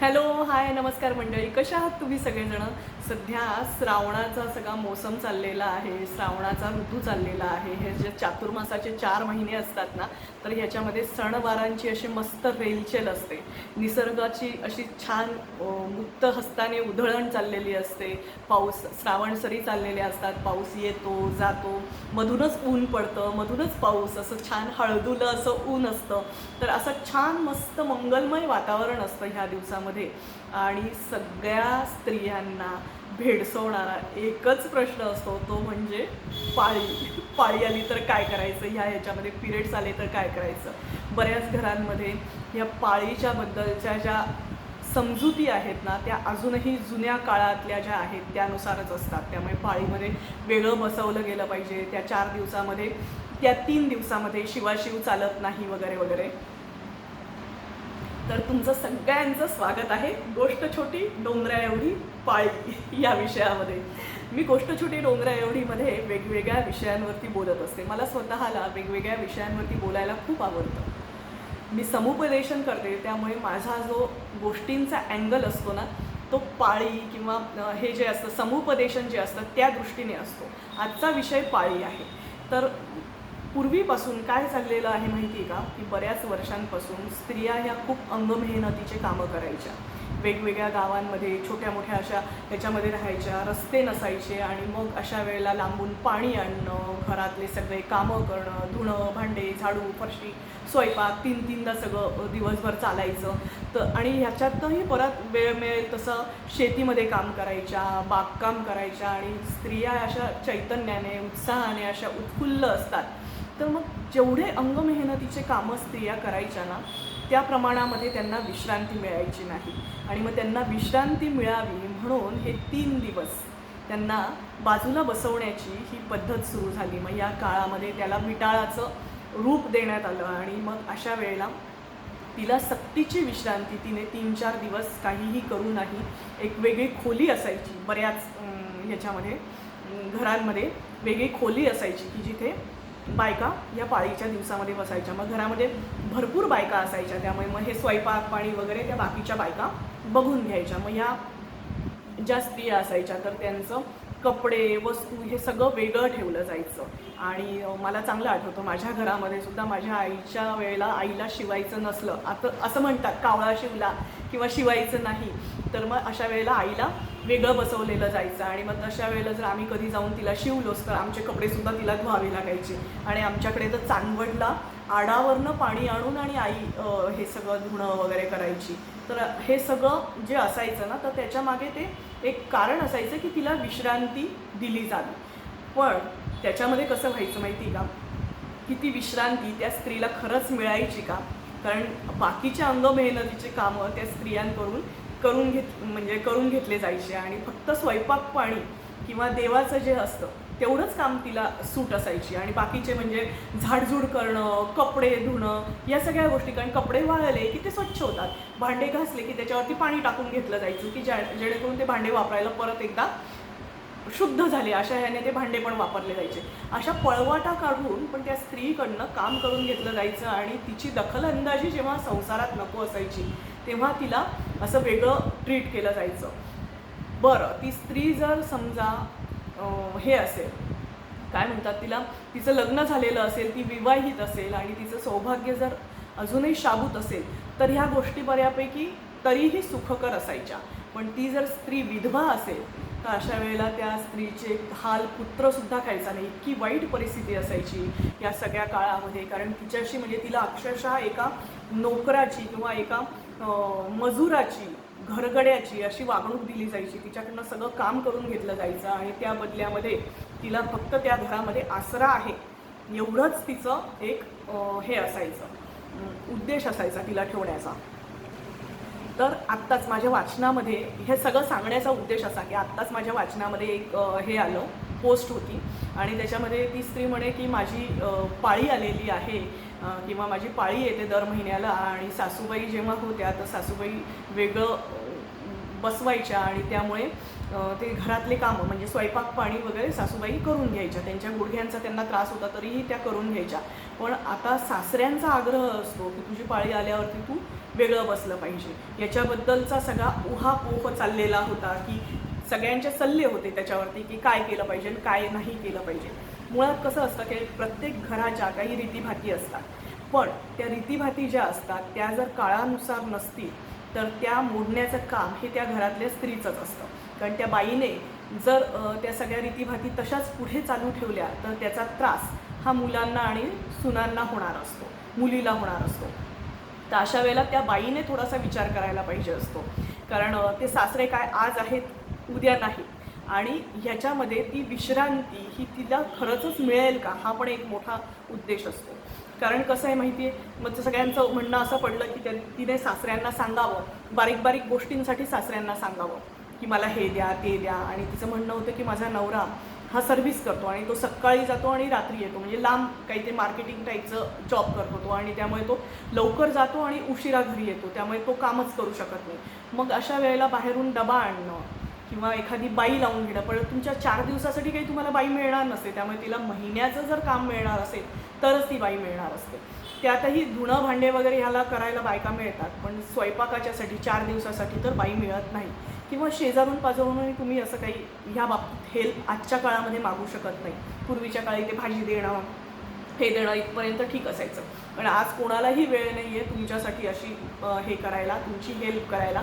Hello hi नमस्कार मंडळी. कशा आहात तुम्ही सगळेजण? सध्या श्रावणाचा सगळा मोसम चाललेला आहे श्रावणाचा ऋतू चाललेला आहे. हे जे चातुर्मासाचे चार महिने असतात ना तर ह्याच्यामध्ये सणवारांची अशी मस्त रेलचेल असते. निसर्गाची अशी छान मुक्त हस्ताने उधळण चाललेली असते. पाऊस श्रावण सरी चाललेले असतात. पाऊस येतो जातो. मधूनच ऊन पडतं मधूनच पाऊस असं छान हळदुलं असं ऊन असतं. तर असं छान मस्त मंगलमय वातावरण असतं ह्या दिवसामध्ये. आणि सगळ्या स्त्रियांना भेडसवणारा एकच प्रश्न असतो तो म्हणजे पाळी. पाळी आली तर काय करायचं? ह्या ह्याच्यामध्ये पिरियड्स आले तर काय करायचं? बऱ्याच घरांमध्ये ह्या पाळीच्या बद्दलच्या ज्या समजुती आहेत ना त्या अजूनही जुन्या काळातल्या ज्या आहेत त्यानुसारच असतात. त्यामुळे पाळीमध्ये वेगळं बसवलं गेलं पाहिजे. त्या चार दिवसामध्ये त्या तीन दिवसामध्ये शिवाशिव चालत नाही वगैरे वगैरे. तर तुमचं सगळ्यांचं स्वागत आहे. गोष्ट छोटी डोंगरा एवढी पाळी या विषयामध्ये. मी गोष्ट छोटी डोंगरा एवढीमध्ये वेगवेगळ्या विषयांवरती बोलत असते. मला स्वतःला वेगवेगळ्या विषयांवरती बोलायला खूप आवडतं. मी समुपदेशन करते त्यामुळे माझा जो गोष्टींचा अँगल असतो ना तो पाळी किंवा हे जे असतं समुपदेशन जे असतं त्या दृष्टीने असतो. आजचा विषय पाळी आहे. तर पूर्वीपासून काय चाललेलं आहे माहिती आहे का? की बऱ्याच वर्षांपासून स्त्रिया ह्या खूप अंगमेहनतीचे कामं करायच्या. वेगवेगळ्या गावांमध्ये छोट्या मोठ्या अशा याच्यामध्ये राहायच्या रस्ते नसायचे आणि मग अशा वेळेला लांबून पाणी आणणं घरातले सगळे कामं करणं धुणं भांडे झाडू फरशी स्वयंपाक तीन तीनदा सगळं दिवसभर चालायचं. तर आणि ह्याच्यातही परत वेळ मिळेल तसं शेतीमध्ये काम करायच्या बागकाम करायच्या आणि स्त्रिया अशा चैतन्याने उत्साहाने अशा उत्फुल्ल असतात. तर मग जेवढे अंगमेहनतीचे कामं स्त्रिया करायच्या ना त्या प्रमाणामध्ये त्यांना विश्रांती मिळायची नाही. आणि मग त्यांना विश्रांती मिळावी म्हणून हे तीन दिवस त्यांना बाजूला बसवण्याची ही पद्धत सुरू झाली. मग या काळामध्ये त्याला विटाळाचं रूप देण्यात आलं आणि मग अशा वेळेला तिला सक्तीची विश्रांती तिने तीन चार दिवस काहीही करू नाही एक वेगळी खोली असायची. बऱ्याच ह्याच्यामध्ये घरांमध्ये वेगळी खोली असायची की जिथे बायका या पाळीच्या दिवसामध्ये बसायच्या. मग घरामध्ये भरपूर बायका असायच्या. त्यामुळे मग हे स्वयंपाक पाणी वगैरे त्या बाकीच्या बायका बघून घ्यायच्या. मग या ज्या स्त्रिया असायच्या तर त्यांचं कपडे वस्तू हे सगळं वेगळं ठेवलं जायचं. आणि मला चांगलं आठवतं माझ्या घरामध्ये सुद्धा माझ्या आईच्या वेळेला आईला शिवायचं नसलं. आता असं म्हणतात कावळा शिवला किंवा शिवायचं नाही. तर मग अशा वेळेला आईला वेगळं बसवलेलं जायचं. आणि मग तशा वेळेला जर आम्ही कधी जाऊन तिला शिवलोच तर आमचे कपडेसुद्धा तिला धुवावे लागायचे. आणि आमच्याकडे तर चांदवडला आडावरनं पाणी आणून आणि आई हे सगळं धुणं वगैरे करायची. तर हे सगळं जे असायचं ना तर त्याच्यामागे ते एक कारण असायचं की तिला विश्रांती दिली जावी. पण त्याच्यामध्ये कसं व्हायचं माहिती आहे का? की ती विश्रांती त्या स्त्रीला खरंच मिळायची का? कारण बाकीच्या अंगमेहनतीचे कामं त्या स्त्रियांकडून करून घेत म्हणजे करून घेतले जायचे आणि फक्त स्वयंपाक पाणी किंवा देवाचं जे असतं तेवढंच काम तिला सूट असायची. आणि बाकीचे म्हणजे झाडझूड करणं कपडे धुणं या सगळ्या गोष्टी. कारण कपडे वाळले की ते स्वच्छ होतात. भांडे घासले की त्याच्यावरती पाणी टाकून घेतलं जायचं की ज्या जेणेकरून ते भांडे वापरायला परत एकदा शुद्ध झाले. अशा ह्याने ते भांडे पण वापरले जायचे. अशा पळवाटा काढून पण त्या स्त्रीकडनं काम करून घेतलं जायचं आणि तिची दखलंदाजी जेव्हा संसारात नको असायची तेव्हा तिला असं वेगळं ट्रीट केलं जायचं. बरं ती स्त्री जर समजा हे असेल काय म्हणतात तिला तिचं लग्न झालेलं असेल ती विवाहित असेल आणि तिचं सौभाग्य जर अजूनही शाबूत असेल तर ह्या गोष्टी बऱ्यापैकी तरीही सुखकर असायच्या. पण ती जर स्त्री विधवा असेल तर अशा वेळेला त्या स्त्रीचे हाल पुत्रसुद्धा खायचा नाही. इतकी वाईट परिस्थिती असायची या सगळ्या काळामध्ये. कारण तिच्याशी म्हणजे तिला अक्षरशः एका नोकराची किंवा एका मजुराची घरगड्याची अशी वागणूक दिली जायची. तिच्याकडनं सगळं काम करून घेतलं जायचं आणि त्या बदल्यामध्ये तिला फक्त त्या घरामध्ये आसरा आहे. एवढंच तिचं एक हे असायचं. उद्देश असायचा तिला ठेवण्याचा. तर आत्ताच माझ्या वाचनामध्ये हे सगळं सांगण्याचा उद्देश असा की आत्ताच माझ्या वाचनामध्ये एक हे आलं. पोस्ट होती. आणि त्याच्यामध्ये ती स्त्री म्हणे की माझी पाळी आलेली आहे किंवा माझी पाळी येते दर महिन्याला आणि सासूबाई जेव्हा होत्या तर सासूबाई वेगळं बसवायच्या आणि त्यामुळे ते घरातले कामं म्हणजे स्वयंपाक पाणी वगैरे सासूबाई करून घ्यायच्या. त्यांच्या गुडघ्यांचा त्यांना त्रास होता तरीही त्या करून घ्यायच्या. पण आता सासऱ्यांचा आग्रह असतो की तुझी पाळी आल्यावरती तू वेगळं बसलं पाहिजे. याच्याबद्दलचा सगळा उहापोह चाललेला होता की सगळ्यांचे सल्ले होते त्याच्यावरती की काय केलं पाहिजे काय नाही केलं पाहिजे. मुळात कसं असतं की प्रत्येक घराच्या काही रीतीभाती असतात. पण त्या रीतीभाती ज्या असतात त्या जर काळानुसार नसतील तर त्या मोडण्याचं काम हे त्या घरातल्या स्त्रीचंच असतं. कारण त्या बाईने जर त्या सगळ्या रीतीभाती तशाच पुढे चालू ठेवल्या तर त्याचा त्रास हा मुलांना आणि सुनांना होणार असतो मुलीला होणार असतो. तर अशा वेळेला त्या बाईने थोडासा विचार करायला पाहिजे असतो. कारण ते सासरे काय आज आहेत उद्या नाही. आणि ह्याच्यामध्ये ती विश्रांती ही तिला खरंचच मिळेल का? हा पण एक मोठा उद्देश असतो. कारण कसं आहे माहिती आहे मग ते सगळ्यांचं म्हणणं असं पडलं की त्या तिने सासऱ्यांना सांगावं. बारीक बारीक गोष्टींसाठी सासऱ्यांना सांगावं. की मला हे द्या ते द्या. आणि तिचं म्हणणं होतं की माझा नवरा हा सर्व्हिस करतो आणि तो सकाळी जातो आणि रात्री येतो. म्हणजे लांब काही ते मार्केटिंग टाईपचं जॉब करतो तो आणि त्यामुळे तो लवकर जातो आणि उशिरा घरी येतो. त्यामुळे तो कामच करू शकत नाही. मग अशा वेळेला बाहेरून डबा आणणं किंवा एखादी बाई लावून घेणं. पण तुमच्या चार दिवसासाठी काही तुम्हाला बाई मिळणार नसते. त्यामुळे तिला महिन्याचं जर काम मिळणार असेल तरच ती बाई मिळणार असते. त्यातही धुणं भांडे वगैरे ह्याला करायला बायका मिळतात. पण स्वयंपाकाच्यासाठी चार दिवसासाठी तर बाई मिळत नाही. किंवा शेजारून पाजवूनही तुम्ही असं काही ह्या बाबतीत हेल्प आजच्या काळामध्ये मागू शकत नाही. पूर्वीच्या काळी ते भाजी देणं हे देणं इथपर्यंत ठीक असायचं. पण आज कोणालाही वेळ नाही आहे तुमच्यासाठी अशी हे करायला तुमची हेल्प करायला.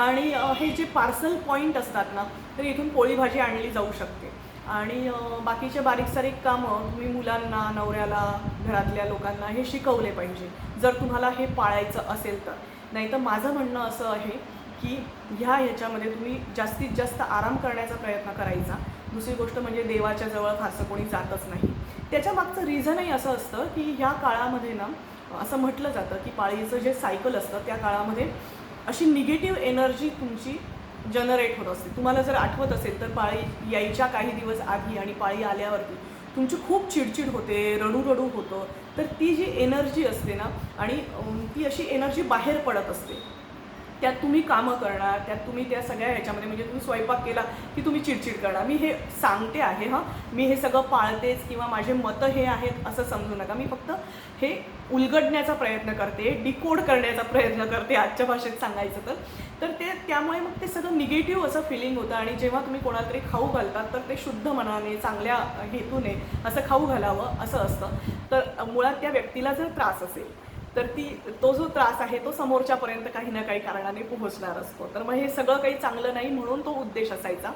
आणि हे जे पार्सल पॉईंट असतात ना तर इथून पोळी भाजी आणली जाऊ शकते. आणि बाकीचे बारीक सारीक कामं तुम्ही मुलांना नवऱ्याला घरातल्या लोकांना हे शिकवले पाहिजे. जर तुम्हाला हे पाळायचं असेल तर. नाही तर माझं म्हणणं असं आहे की ह्या ह्याच्यामध्ये तुम्ही जास्तीत जास्त आराम करण्याचा प्रयत्न करायचा. दुसरी गोष्ट म्हणजे देवाच्या जवळ फारसं कोणी जातच नाही. त्याच्या मागचं रिझनही असं असतं की ह्या काळामध्ये ना असं म्हटलं जातं की पाळीचं जे सायकल असतं त्या काळामध्ये अशी निगेटिव्ह एनर्जी तुमची जनरेट होत असते. तुम्हाला जर आठवत असेल तर पाळी यायच्या काही दिवस आधी आणि पाळी आल्यावरती तुमची खूप चिडचिड होते रडू रडू होतं. तर ती जी एनर्जी असते ना आणि ती अशी एनर्जी बाहेर पडत असते. त्यात तुम्ही कामं करणार त्यात तुम्ही त्या सगळ्या ह्याच्यामध्ये म्हणजे तुम्ही स्वयंपाक केला की तुम्ही चिडचिड करणार. मी हे सांगते आहे हां. मी हे सगळं पाळतेच किंवा माझे मतं हे आहेत असं समजू नका. मी फक्त हे उलगडण्याचा प्रयत्न करते डिकोड करण्याचा प्रयत्न करते आजच्या भाषेत सांगायचं तर. तर ते त्यामुळे मग ते सगळं निगेटिव्ह असं फिलिंग होतं आणि जेव्हा तुम्ही कोणाला तरी खाऊ घालतात तर ते शुद्ध मनाने चांगल्या हेतूने असं खाऊ घालावं असं असतं. तर मुळात त्या व्यक्तीला जर त्रास असेल तर ती तो जो त्रास आहे तो समोरच्यापर्यंत काही ना काही कारणाने पोहोचणार असतो. तर मग हे सगळं काही चांगलं नाही म्हणून तो उद्देश असायचा.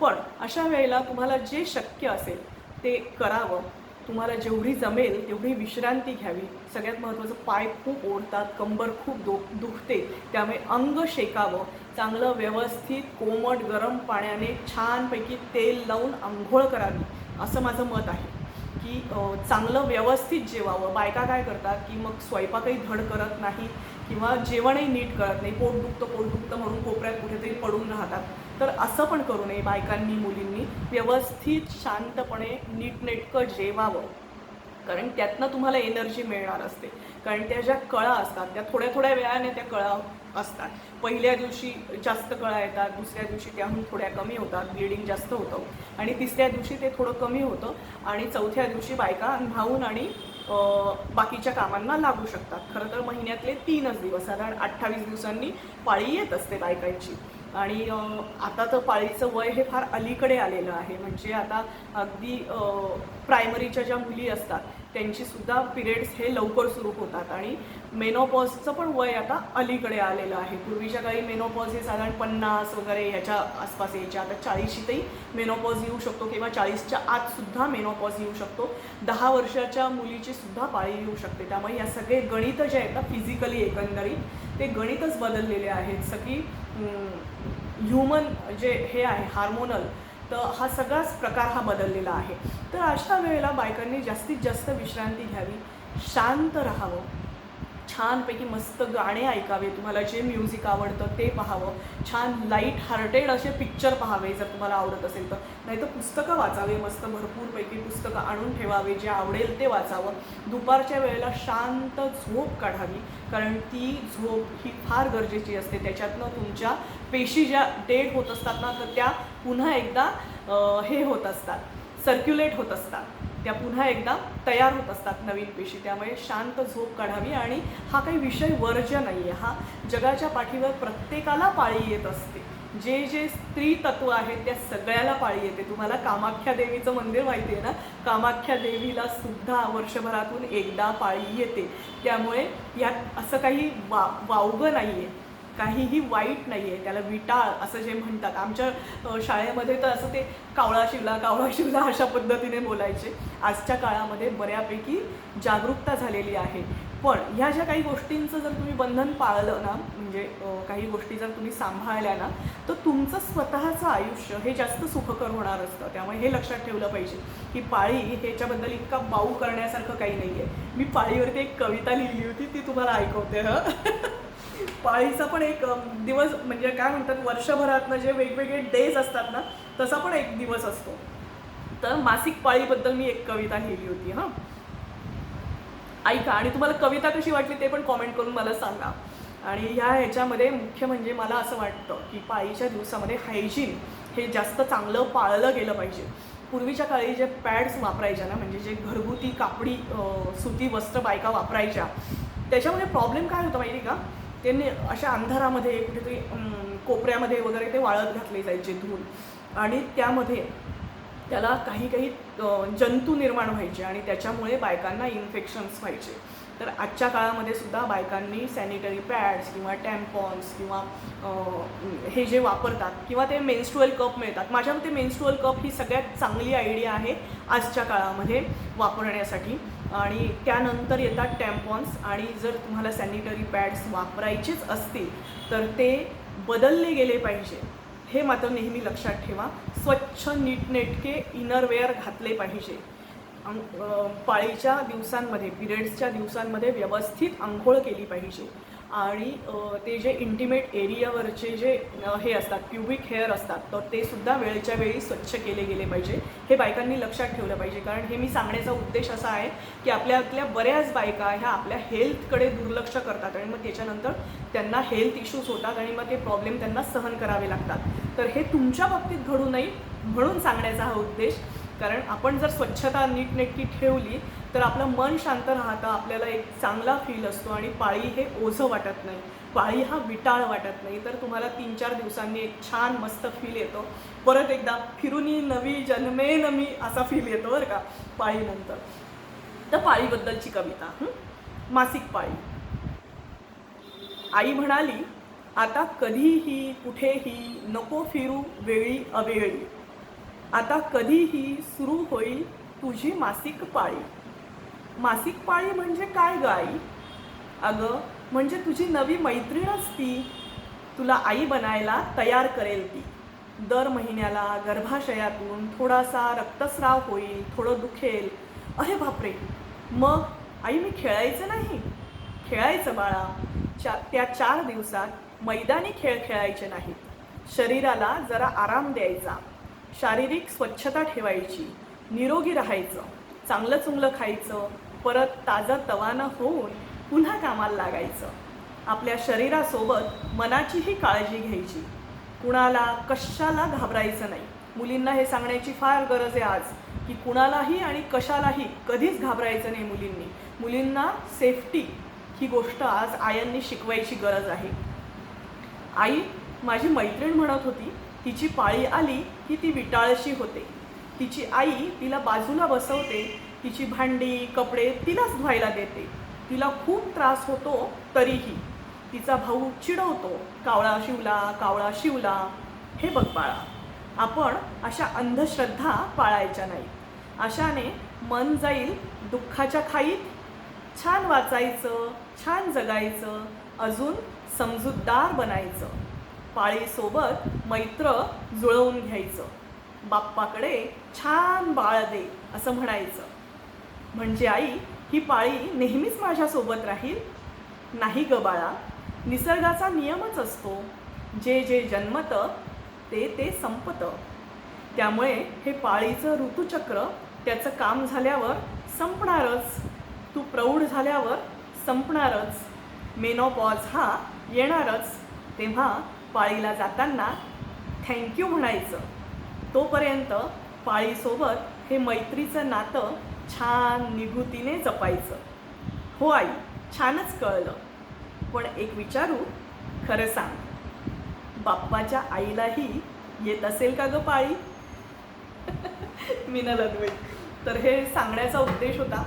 पण अशा वेळेला तुम्हाला जे शक्य असेल ते करावं. तुम्हाला जेवढी जमेल तेवढी विश्रांती घ्यावी. सगळ्यात महत्त्वाचं पाय खूप ओढतात कंबर खूप दो दुखते. त्यामुळे अंग शेकावं. चांगलं व्यवस्थित कोमट गरम पाण्याने छानपैकी तेल लावून आंघोळ करावी. असं माझं मत आहे. की चांगलं व्यवस्थित जेवावं. बायका काय करतात की मग स्वयंपाकही धड करत नाही किंवा जेवणही नीट करत नाही. पोट दुखतं पोट दुखतं म्हणून कोपऱ्यात कुठेतरी पडून राहतात. तर असं पण करू नये बायकांनी मुलींनी व्यवस्थित शांतपणे नीटनेटकं जेवावं. कारण त्यातनं तुम्हाला एनर्जी मिळणार असते. कारण त्या ज्या कळा असतात त्या थोड्या थोड्या वेळाने त्या कळा असतात. पहिल्या दिवशी जास्त कळा येतात दुसऱ्या दिवशी त्याहून थोड्या कमी होतात ब्लिडिंग जास्त होतं आणि तिसऱ्या दिवशी ते थोडं कमी होतं आणि चौथ्या दिवशी बायका न्हावून आणि बाकीच्या कामांना लागू शकतात. खरं तर महिन्यातले तीनच दिवस साधारण अठ्ठावीस दिवसांनी पाळी येत असते बायकांची. आणि आता तर पाळीचं वय हे फार अलीकडे आलेलं आहे. म्हणजे आता अगदी प्रायमरीच्या ज्या मुली असतात त्यांचीसुद्धा पिरियड्स हे लवकर सुरू होतात आणि मेनोपॉजचं पण वय आता अलीकडे आलेलं आहे. पूर्वीच्या काळी मेनोपॉज हे साधारण पन्नास वगैरे ह्याच्या आसपास यायचे आता चाळीशीतही मेनोपॉज येऊ शकतो किंवा चाळीसच्या आतसुद्धा मेनोपॉज येऊ शकतो. दहा वर्षाच्या मुलीची सुद्धा पाळी येऊ शकते. त्यामुळे या सगळे गणित जे आहेत ना फिजिकली एकंदरीत ते गणितच बदललेले आहेत. सगळी ह्युमन जे हे आहे हार्मोनल तर हा सगळाच प्रकार हा बदललेला आहे. तर अशा वेळेला बायकांनी जास्तीत जास्त विश्रांती घ्यावी. शांत राहावं. छानपैकी मस्त गाणे ऐकावे तुम्हाला जे म्युझिक आवडतं ते पाहावं. छान लाइट हार्टेड असे पिक्चर पाहावे जर तुम्हाला आवडत असेल तर. नाही तर पुस्तकं वाचावे मस्त भरपूरपैकी पुस्तकं आणून ठेवावे जे आवडेल ते वाचावं. दुपारच्या वेळेला शांत झोप काढावी कारण ती झोप ही फार गरजेची असते. त्याच्यातनं तुमच्या पेशी ज्या डेड होत असतात ना तर त्या पुन्हा एकदा हे होत असतात सर्क्युलेट होत असतात. त्या पुन्हा एकदा तयार होत असतात नवीन पेशी. त्यामुळे शांत झोप काढावी आणि हा काही विषय वर्ज्य नाही आहे हा जगाच्या पाठीवर प्रत्येकाला पाळी येत असते. जे जे स्त्री तत्व आहेत त्या सगळ्याला पाळी येते. तुम्हाला कामाख्या देवीचं मंदिर माहिती आहे ना? कामाख्या देवीला सुद्धा वर्षभरातून एकदा पाळी येते. त्यामुळे यात असं काही वा वावगं नाही आहे काहीही वाईट नाही आहे त्याला विटाळ असं जे म्हणतात. आमच्या शाळेमध्ये तर असं ते कावळा शिवला कावळा शिवला अशा पद्धतीने बोलायचे. आजच्या काळामध्ये बऱ्यापैकी जागरूकता झालेली आहे. पण ह्या ज्या काही गोष्टींचं जर तुम्ही बंधन पाळलं ना म्हणजे काही गोष्टी जर तुम्ही सांभाळल्या ना तर तुमचं स्वतःचं आयुष्य हे जास्त सुखकर होणार असतं. त्यामुळे हे लक्षात ठेवलं पाहिजे की पाळी ह्याच्याबद्दल इतका बाऊ करण्यासारखं काही नाही आहे मी पाळीवरती एक कविता लिहिली होती ती तुम्हाला ऐकवते हं? पाळीचा पण एक दिवस म्हणजे काय म्हणतात वर्षभरातनं जे वेगवेगळे डेज असतात ना तसा पण एक दिवस असतो. तर मासिक पाळीबद्दल मी एक कविता लिहिली होती हां. ऐका आणि तुम्हाला कविता कशी वाटली ते पण कॉमेंट करून मला सांगा. आणि ह्या ह्याच्यामध्ये मुख्य म्हणजे मला असं वाटतं की पाळीच्या दिवसामध्ये हायजीन हे जास्त चांगलं पाळलं गेलं पाहिजे. पूर्वीच्या काळी जे पॅड्स वापरायच्या ना म्हणजे जे घरगुती कापडी सुती वस्त्र बायका वापरायच्या त्याच्यामध्ये प्रॉब्लेम काय होतं माहिती का? त्यांनी अशा अंधारामध्ये कुठेतरी कोपऱ्यामध्ये वगैरे ते वाळत घातले जायचे धूर आणि त्यामध्ये त्याला काही काही जंतू निर्माण व्हायचे आणि त्याच्यामुळे बायकांना इन्फेक्शन्स व्हायचे. तर आजच्या काळामध्ये सुद्धा बायकांनी सॅनिटरी पॅड्स किंवा टॅम्पॉन्स किंवा हे जे वापरतात किंवा ते मेन्स्ट्रुअल कप मिळतात. माझ्या मते मेन्स्ट्रुअल कप ही सगळ्यात चांगली आयडिया आहे आजच्या काळामध्ये वापरण्यासाठी. आणि त्यानंतर येतात टॅम्पॉन्स आणि जर तुम्हाला सॅनिटरी पॅड्स वापरायचेच असतील तर ते बदलले गेले पाहिजे. हे मात्र नेहमी लक्षात ठेवा. स्वच्छ नीटनेटके इनरवेअर घातले पाहिजे. अं, पाळीच्या दिवसांमध्ये पिरियड्सच्या दिवसांमध्ये व्यवस्थित आंघोळ केली पाहिजे. आणि ते जे इंटिमेट एरियावरचे जे हे असतात प्युबिक हेअर असतात तर ते सुद्धा वेळच्या वेळी स्वच्छ केले गेले पाहिजे. हे बायकांनी लक्षात ठेवलं पाहिजे. कारण हे मी सांगण्याचा उद्देश असा आहे की आपल्यातल्या बऱ्याच बायका ह्या आपल्या हेल्थकडे दुर्लक्ष करतात आणि मग त्याच्यानंतर त्यांना हेल्थ इश्यूज होतात आणि मग ते प्रॉब्लेम त्यांना सहन करावे लागतात. तर हे तुमच्या बाबतीत घडू नये म्हणून सांगण्याचा हा उद्देश. कारण आपण जर स्वच्छता नीटनेटकी ठेवली तर आपलं मन शांत राहतं आपल्याला एक चांगला फील असतो आणि पाळी हे ओझं वाटत नाही. पाळी हा विटाळ वाटत नाही. तर तुम्हाला तीन चार दिवसांनी एक छान मस्त फील येतो. परत एकदा फिरुनी नवी जन्मे नमी असा फील येतो बरं का पाळीनंतर तर पाळीबद्दलची कविता मासिक पाळी. आई म्हणाली आता कधीही कुठेही नको फिरू वेळी अवेळी. आता कधीही सुरू होईल तुझी मासिक पाळी. मासिक पाळी म्हणजे काय गाई आई? अगं म्हणजे तुझी नवी मैत्रीणच ती तुला आई बनायला तयार करेल ती. दर महिन्याला गर्भाशयातून थोडासा रक्तस्राव होईल थोडं दुखेल. अरे बापरे! मग आई मी खेळायचं नाही? खेळायचं बाळा. चा त्या चार दिवसात मैदानी खेळ खेळायचे नाहीत. शरीराला जरा आराम द्यायचा. शारीरिक स्वच्छता ठेवायची. निरोगी राहायचं. चांगलं चुंगलं खायचं. परत ताजं तवानं होऊन पुन्हा कामाला लागायचं. आपल्या शरीरासोबत मनाचीही काळजी घ्यायची. कुणाला कशाला घाबरायचं नाही. मुलींना हे सांगण्याची फार गरज आहे आज की कुणालाही आणि कशालाही कधीच घाबरायचं नाही मुलींनी. मुलींना सेफ्टी ही गोष्ट आज आयांनी शिकवायची गरज आहे. आई माझी मैत्रीण म्हणत होती तिची पाळी आली की ती विटाळशी होते. तिची आई तिला बाजूला बसवते तिची भांडी कपडे तिलाच धुवायला देते. तिला खूप त्रास होतो तरीही. तिचा भाऊ चिडवतो कावळा शिवला कावळा शिवला. हे बघ बाळा आपण अशा अंधश्रद्धा पाळायच्या नाही. अशाने मन जाईल दुःखाच्या खाईत. छान वाचायचं छान जगायचं अजून समजूतदार बनायचं. पाळीसोबत मैत्र जुळवून घ्यायचं. बाप्पाकडे छान बाळ दे असं म्हणायचं. म्हणजे आई ही पाळी नेहमीच माझ्यासोबत राहील? नाही ग बाळा निसर्गाचा नियमच असतो. जे जे जन्मत ते ते संपतं. त्यामुळे हे पाळीचं ऋतुचक्र त्याचं काम झाल्यावर संपणारच. तू प्रौढ झाल्यावर संपणारच. मेनोपॉज हा येणारच. तेव्हा पाळीला जाताना थँक्यू म्हणायचं. तोपर्यंत पाळीसोबत हे मैत्रीचं नातं छान निभूतीने जपायचं. हो आई छानच कळलं. पण एक विचारू खरं सांग. बाप्पाच्या आईलाही येत असेल का ग पाळी? मीना लदवे तर हे सांगण्याचा उद्देश होता.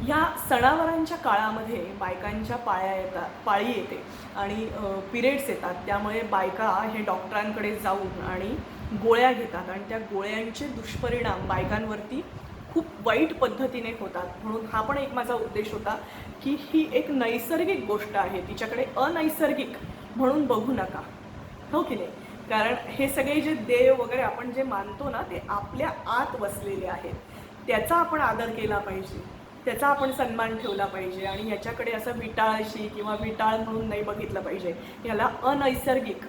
ह्या सणावारांच्या काळामध्ये बायकांच्या पाळ्या येतात पाळी येते आणि पिरियड्स येतात. त्यामुळे बायका हे डॉक्टरांकडे जाऊन आणि गोळ्या घेतात आणि त्या गोळ्यांचे दुष्परिणाम बायकांवरती खूप वाईट पद्धतीने होतात. म्हणून हा पण एक माझा उद्देश होता की ही एक नैसर्गिक गोष्ट आहे. तिच्याकडे अनैसर्गिक म्हणून बघू नका. हो की नाही? कारण हे सगळे जे देव वगैरे आपण जे मानतो ना ते आपल्या आत वसलेले आहेत. त्याचा आपण आदर केला पाहिजे. त्याचा आपण सन्मान ठेवला पाहिजे. आणि याच्याकडे असं विटाळशी किंवा विटाळ म्हणून नाही बघितलं पाहिजे. याला अनैसर्गिक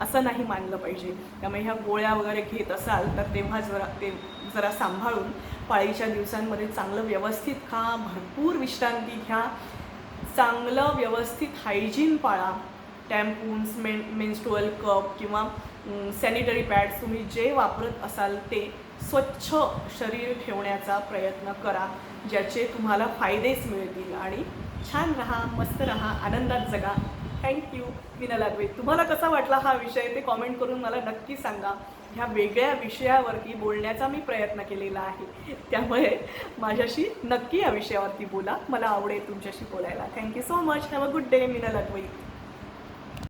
असं नाही मानलं पाहिजे. त्यामुळे ह्या गोळ्या वगैरे घेत असाल तर तेव्हा जरा ते जरा सांभाळून पाळीच्या दिवसांमध्ये चांगलं व्यवस्थित खा भरपूर विश्रांती घ्या चांगलं व्यवस्थित हायजीन पाळा. टॅम्पून्स मेन मेन्स्ट्रुअल कप किंवा सॅनिटरी पॅड्स तुम्ही जे वापरत असाल ते स्वच्छ शरीर ठेवण्याचा प्रयत्न करा ज्याचे तुम्हाला फायदेच मिळतील. आणि छान राहा मस्त राहा आनंदात जगा. थँक्यू मीना लागवे तुम्हाला कसा वाटला हा विषय ते कॉमेंट करून मला नक्की सांगा. ह्या वेगळ्या विषयावरती बोलण्याचा मी प्रयत्न केलेला आहे. त्यामुळे माझ्याशी नक्की या विषयावरती बोला. मला आवडेल तुमच्याशी बोलायला. Thank you so much have a good day Minal Lagwe